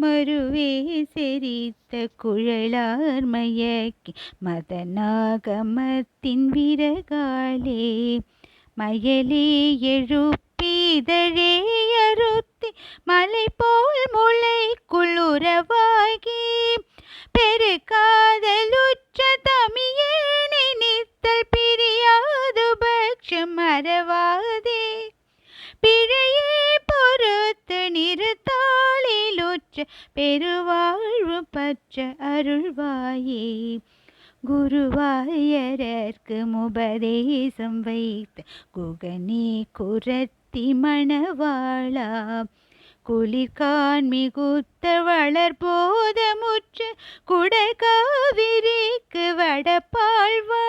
மறுவே செரித்த குழலார் மயக்கி மதநாகமத்தின் விரகாலே. மயலே எழுப்பிதழே அறுத்தி மலை போல் முளை குளுரவாகி பெருகாதலுற்ற தமியே நினைத்தல் பிரியாது பக்ஷம் மறவாதே. பிழையே பொறுத்து நிறுத்தாளிலுற்ற பெருவாழ்வு பற்ற அருள்வாயே. குருவாயரர்க்கு முபதேசம் வைத்த குகனே குரத்தி மணவாளா. குளிர்கான் மிகுத்த வளர்போதமுற்ற குடை காவிரிக்கு வடப்பாழ்வா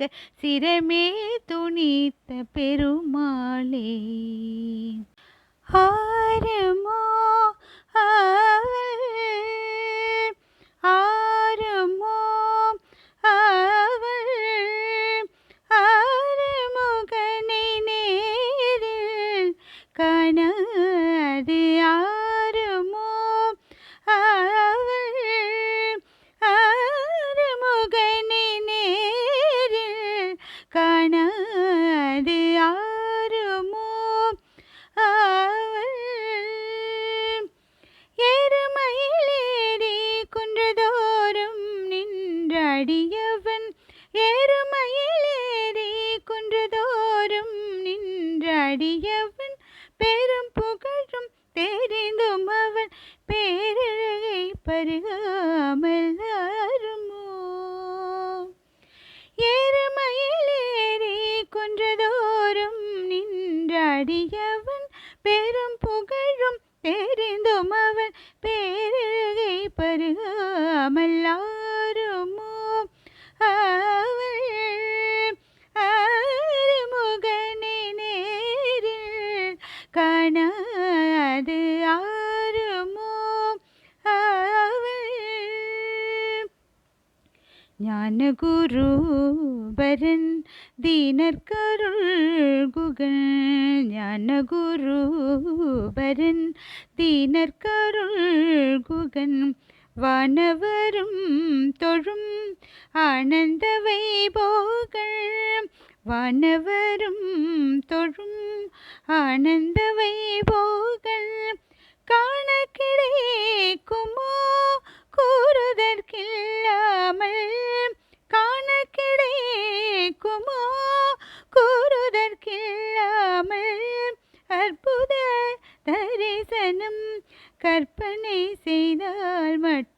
உறைவாயரக்க சிரமே துணித்த பெருமாளே. ஆரமோ கணது ஆறுமோ? ஆவல் எருமையிலேறி குன்றதோறும் நின்றடியவன். எருமையிலேறி குன்றதோறும் நின்றடியவன். பெரும் புகழும் தெரிந்தும் அவன். பேரழகை பருகாமல் குன்றதோறும் நின்றடியவன் பெரும் புகழும் தெரிந்தும் அவன் பேரழகை பருகாமல் ജ്ഞാനഗുരുപരൻ ദീനർ കരുൾ ഗുഗൻ. വാനവരും തൊഴും ആനന്ദ വൈഭോകൾ വാനവരും തൊഴും ആനന്ദ വൈ கிடைக்குமோ கூறுதற்கில்லாமல் அற்புத தரிசனம் கற்பனை செய்தால் மட்டும்